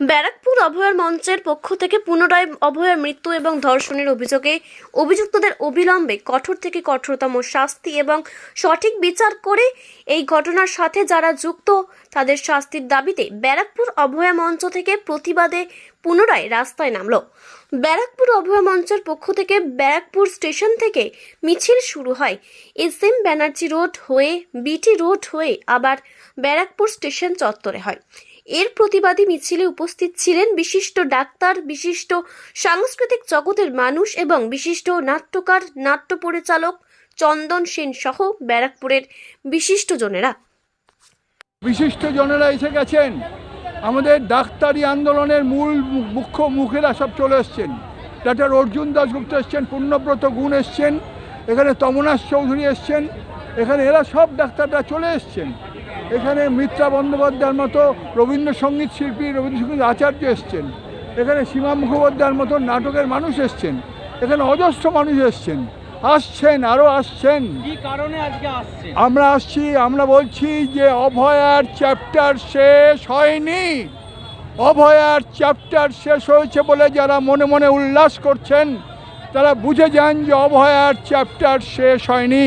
ব্যারাকপুর অভয়ার মঞ্চের পক্ষ থেকে পুনরায় অভয়ার মৃত্যু এবং ধর্ষণের অভিযোগে অভিযুক্তদের অবিলম্বে কঠোর থেকে কঠোরতম শাস্তি এবং সঠিক বিচার করে এই ঘটনার সাথে যারা যুক্ত, তাদের শাস্তির দাবিতে ব্যারাকপুর অভয়া মঞ্চ থেকে প্রতিবাদে পুনরায় রাস্তায় নামল। ব্যারাকপুর অভয়া মঞ্চের পক্ষ থেকে ব্যারাকপুর স্টেশন থেকে মিছিল শুরু হয়। এস এম ব্যানার্জি রোড হয়ে, বিটি রোড হয়ে আবার ব্যারাকপুর স্টেশন চত্বরে হয়। এর প্রতিবাদী মিছিলে উপস্থিত ছিলেন বিশিষ্ট ডাক্তার, বিশিষ্ট সাংস্কৃতিক জগতের মানুষ এবং বিশিষ্ট নাট্যকার, নাট্য পরিচালক চন্দন সেন সহ ব্যারাকপুরের বিশিষ্টজনেরা বিশিষ্ট জনেরা এসে গেছেন। আমাদের ডাক্তারি আন্দোলনের মূল মুখ্য মুখেরা সব চলে এসছেন। ডাক্তার অর্জুন দাসগুপ্ত এসছেন, পূর্ণব্রত গুণ এসছেন, এখানে তমনাশ চৌধুরী এসছেন, এখানে এরা সব ডাক্তাররা চলে এসছেন। এখানে মিত্রা বন্দ্যোপাধ্যায়ের মতো রবীন্দ্রসঙ্গীত শিল্পী রবীন্দ্রসঙ্গীত আচার্য এসছেন। এখানে সীমা মুখোপাধ্যায়ের মতো নাটকের মানুষ এসছেন। এখানে অজস্র মানুষ এসছেন। আসছেন আরও আসছেন। কারণে আমরা আসছি আমরা বলছি যে অভয়ার চ্যাপ্টার শেষ হয়নি। অভয়ার চ্যাপ্টার শেষ হয়েছে বলে যারা মনে মনে উল্লাস করছেন তারা বুঝে যান যে অভয়ার চ্যাপ্টার শেষ হয়নি।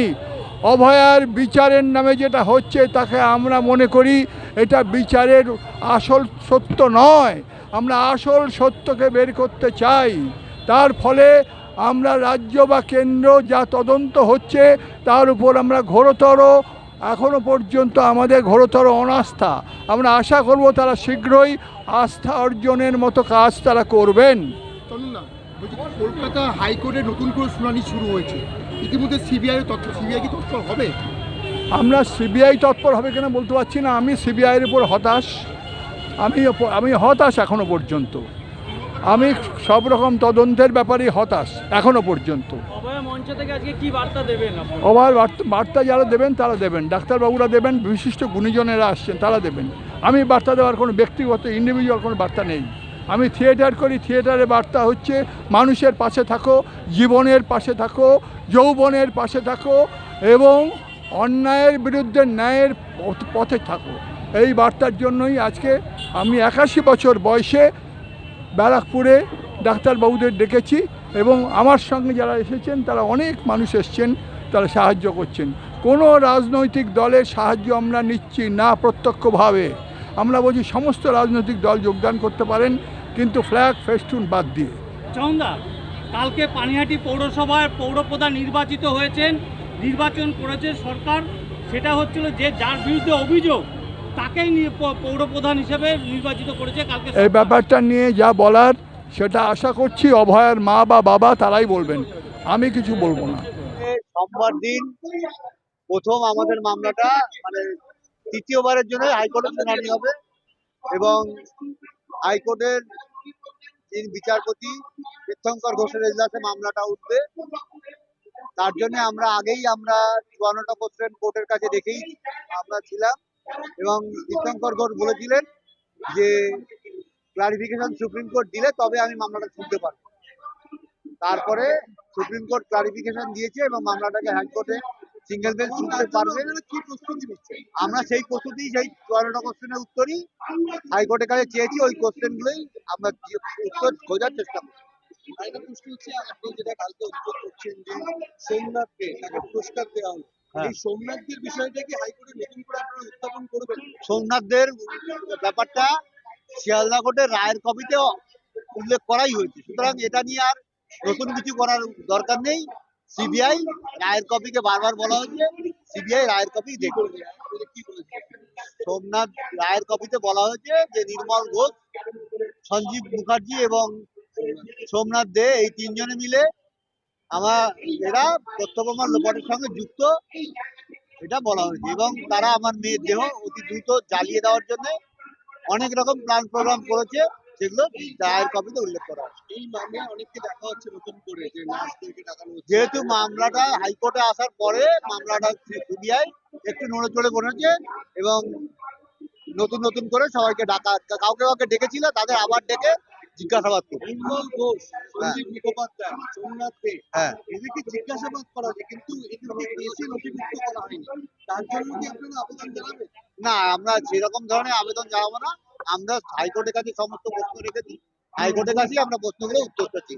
অভয়ার বিচারের নামে যেটা হচ্ছে, তাকে আমরা মনে করি এটা বিচারের আসল সত্য নয়। আমরা আসল সত্যকে বের করতে চাই। তার ফলে আমরা রাজ্য বা কেন্দ্র যা তদন্ত হচ্ছে, তার উপর আমরা ঘোরতর, এখনও পর্যন্ত আমাদের ঘোরতর অনাস্থা। আমরা আশা করব তারা শীঘ্রই আস্থা অর্জনের মতো কাজ তারা করবেন। কলকাতা হাইকোর্টে নতুন করে শুনানি শুরু হয়েছে। ইতিমধ্যে সিবিআই তথ্য সিবিআই কি তৎপর হবে? আমরা সিবিআই তৎপর হবে কিনা বলতে পারছি না। আমি সিবিআইয়ের উপর হতাশ। আমি আমি হতাশ এখনও পর্যন্ত। আমি সব রকম তদন্তের ব্যাপারে হতাশ এখনও পর্যন্ত। অভয় মঞ্চ থেকে আজকে কি বার্তা দেবেন আপনারা? অভার বার্তা- বার্তা যারা দেবেন তারা দেবেন। ডাক্তারবাবুরা দেবেন বিশিষ্ট গুণীজনেরা আসছেন তারা দেবেন। আমি বার্তা দেওয়ার কোনো ব্যক্তিগত ইন্ডিভিজুয়াল কোনো বার্তা নেই। আমি থিয়েটার করি, থিয়েটারে বার্তা হচ্ছে, মানুষের পাশে থাকো, জীবনের পাশে থাকো, যৌবনের পাশে থাকো এবং অন্যায়ের বিরুদ্ধে ন্যায়ের পথ- থাকো। এই বার্তার জন্যই আজকে আমি একাশি বছর বয়সে ব্যারাকপুরে ডাক্তারবাবুদের ডেকেছি এবং আমার সঙ্গে যারা এসেছেন, তারা অনেক মানুষ এসছেন, তারা সাহায্য করছেন। কোনো রাজনৈতিক দলের সাহায্য আমরা নিচ্ছি না প্রত্যক্ষভাবে। আমরা বলছি সমস্ত রাজনৈতিক দল যোগদান করতে পারেন কিন্তু ফ্ল্যাগ ফেস্টুন বাদ দিয়ে। চন্দা কালকে পানিহাটি পৌরসভার পৌরপ্রধান নির্বাচিত হয়েছেন নির্বাচন করেছে সরকার। সেটা হচ্ছিল যে যার বিরুদ্ধে অভিযোগ তাকেই নিয়ে পৌরপ্রধান হিসেবে নির্বাচিত করেছে কালকে এই ব্যাপারটা নিয়ে যা বলার সেটা আশা করছি অভয়ের মা বা বাবা তারাই বলবেন। আমি কিছু বলব না। সোমবার দিন প্রথম আমাদের মামলাটা মানে তৃতীয়বারের জন্য হাইকোর্টে শুনানি হবে এবং হাইকোর্টের যিনি বিচারপতি তীর্থঙ্কর ঘোষের এজলাসে মামলাটা উঠবে। তার জন্য আমরা আগেই আমরা চুয়ান্নটা কোশ্চেন কোর্টের কাছে রেখেই আমরা ছিলাম এবং তীর্থঙ্কর ঘোষ বলেছিলেন যে ক্লারিফিকেশন সুপ্রিম কোর্ট দিলে তবে আমি মামলাটা শুনতে পারব। তারপরে সুপ্রিম কোর্ট ক্লারিফিকেশন দিয়েছে এবং মামলাটাকে হাইকোর্টে সিঙ্গেল বেঞ্চ পারবে আমরা সেই প্রস্তুতি সেই চুয়ান্নটা কোশ্চেনের উত্তরই। হাইকোর্টের কাছে চেয়েছি ওই কোশ্চেন গুলোই আমরা উত্তর খোঁজার চেষ্টা করছি আরেকটা প্রশ্ন হচ্ছে আপনি যেটা কালকে অভিযোগ করছেন যে সোমনাথকে তাকে পুরস্কার দেওয়া হলো সোমনাথদের বিষয়টা কি হাইকোর্টে নতুন করে আপনারা উত্থাপন করবেন? সোমনাথদের ব্যাপারটা শিয়ালদা কোর্টের রায়ের কপিতে উল্লেখ করাই হয়েছে। সুতরাং এটা নিয়ে আর নতুন কিছু করার দরকার নেই। সিবিআই রায়ের কপিকে বারবার বলা হয়েছে, সিবিআই রায়ের কপি দেখবে সোমনাথ রায়ের কপিতে বলা হয়েছে যে নির্মল ঘোষ, সঞ্জীব মুখার্জি এবং সোমনাথ দে এই তিনজনে মিলে আমার এরা তথ্য প্রমাণ লোপাটের সঙ্গে যুক্ত, এটা বলা হয়েছে। এবং তারা আমার মেয়ের দেহ অতি দ্রুত জ্বালিয়ে দেওয়ার জন্য অনেক রকম প্ল্যান প্রোগ্রাম করেছে। সেগুলো রায়ের কপিতে উল্লেখ করা এই মামলায় অনেককে দেখা হচ্ছে নতুন করে যে নার্সদেরকে দেখানো যেহেতু মামলাটা হাইকোর্টে আসার পরে মামলাটা সিবিআই একটু নড়ে চড়ে বসেছে এবং নতুন নতুন করে সবাইকে ডাকা কাউকে কাউকে ডেকেছিল তাদের আবার ডেকে জিজ্ঞাসাবাদ করবে ঘোষ হ্যাঁ। সঞ্জীব মুখোপাধ্যায় সোমনাথ দে হ্যাঁ। এদেরকে জিজ্ঞাসাবাদ করা কিন্তু এদেরকে কেসে নথিভুক্ত করা হয়নি। তার জন্য কি আপনারা আবেদন জানাবেন? না আমরা সেরকম ধরনের আবেদন জানাব না। আমরা হাইকোর্টের কাছে সমস্ত প্রশ্ন রেখেছি। হাইকোর্টের কাছেই আমরা প্রশ্নগুলো উত্তরটা চাচ্ছি